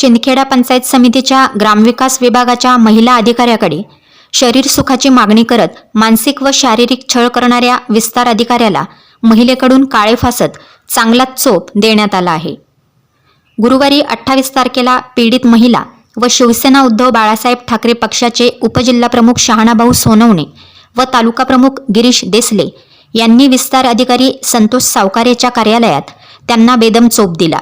शिंदखेडा पंचायत समितीच्या ग्रामविकास विभागाच्या महिला अधिकाऱ्याकडे शरीर सुखाची मागणी करत मानसिक व शारीरिक छळ करणाऱ्या विस्तार अधिकाऱ्याला महिलेकडून काळे फासत चांगलाच चोप देण्यात आला आहे. गुरुवारी अठ्ठावीस तारखेला पीडित महिला व शिवसेना उद्धव बाळासाहेब ठाकरे पक्षाचे उपजिल्हाप्रमुख शहाणाभाऊ सोनवणे व तालुका प्रमुख गिरीश देसले यांनी विस्तार अधिकारी संतोष सावकारेच्या कार्यालयात त्यांना बेदम चोप दिला.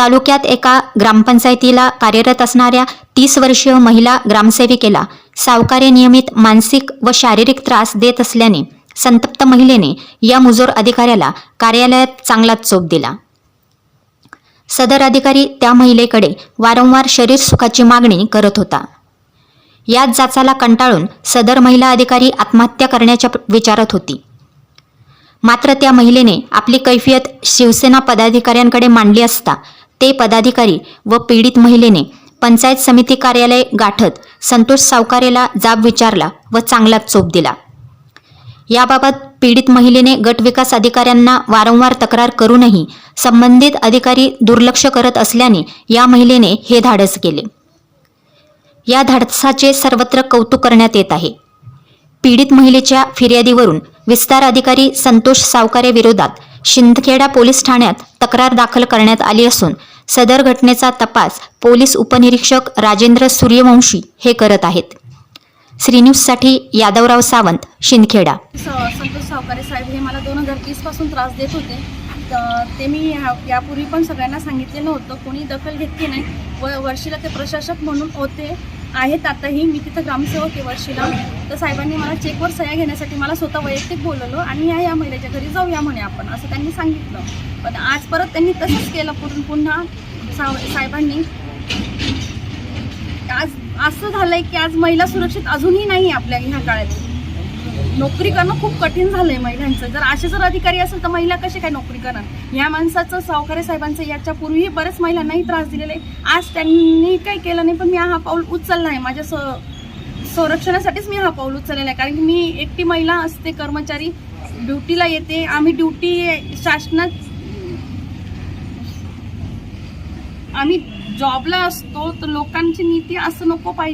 तालुक्यात एका ग्रामपंचायतीला कार्यरत असणाऱ्या तीस वर्षीय महिला ग्रामसेविकेला सावकारे नियमित मानसिक व शारीरिक त्रास देत असल्याने संतप्त महिलेने या मुजोर अधिकाऱ्याला कार्यालयात चांगलाच चोप दिला. सदर अधिकारी त्या महिलेकडे वारंवार शरीर सुखाची मागणी करत होता. याच जाचाला कंटाळून सदर महिला अधिकारी आत्महत्या करण्याच्या विचारत होती. मात्र त्या महिलेने आपली कैफियत शिवसेना पदाधिकाऱ्यांकडे मांडली असता ते पदाधिकारी व पीडित महिलेने पंचायत समिती कार्यालय गाठत संतोष सावकारेला जाब विचारला व चांगलाच चोप दिला. याबाबत पीडित महिलेने गट विकास अधिकाऱ्यांना वारंवार तक्रार करूनही संबंधित अधिकारी दुर्लक्ष करत असल्याने या महिलेने हे धाडस केले. या धाडसाचे सर्वत्र कौतुक करण्यात येत आहे. पीडित महिलेच्या फिर्यादीवरून विस्तार अधिकारी संतोष सावकारे विरोधात शिंदखेडा पोलीस ठाण्यात तक्रार दाखल करण्यात आली असून सदर घटनेचा तपास पोलीस उपनिरीक्षक राजेंद्र सूर्यवंशी हे करत आहेत. श्रीन्यूजसाठी यादवराव सावंत शिंदखेडा. संतोष सावकारे साहेब हे मला दोन हजार तीसपासून त्रास देत होते. तर ते मी ह्या- यापूर्वी पण सगळ्यांना सांगितलेलं होतं. कोणी दखल घेतली नाही. व वर्षीला ते प्रशासक म्हणून होते आहेत आताही. मी तिथं ग्रामसेवक आहे वर्षीला. तर साहेबांनी मला चेकवर सह्या घेण्यासाठी मला स्वतः वैयक्तिक बोलवलं आणि या या महिलेच्या घरी जाऊया म्हणे आपण असं त्यांनी सांगितलं. पण आज परत त्यांनी तसंच केलं पुढून पुन्हा साव साहेबांनी. आज असं झालंय की आज महिला सुरक्षित अजूनही नाही आपल्या ह्या काळात. नोकरी करणं खूप कठीण झालंय महिलांचं. जर असे जर अधिकारी असेल तर महिला कशी काय नोकरी करणार? या माणसाचं सावकारे साहेबांचं याच्यापूर्वीही बऱ्याच बरेच महिलांनाही त्रास दिलेले आहे. आज त्यांनी काही केलं नाही पण मी हा पाऊल उचलला आहे माझ्या स संरक्षणासाठीच मी हा पाऊल उचललेला आहे. कारण की मी एकटी महिला असते कर्मचारी ड्युटीला येते. आम्ही ड्युटी शासनात आम्ही जॉबला असतो तर लोकांची नीती असं नको पाहिजे.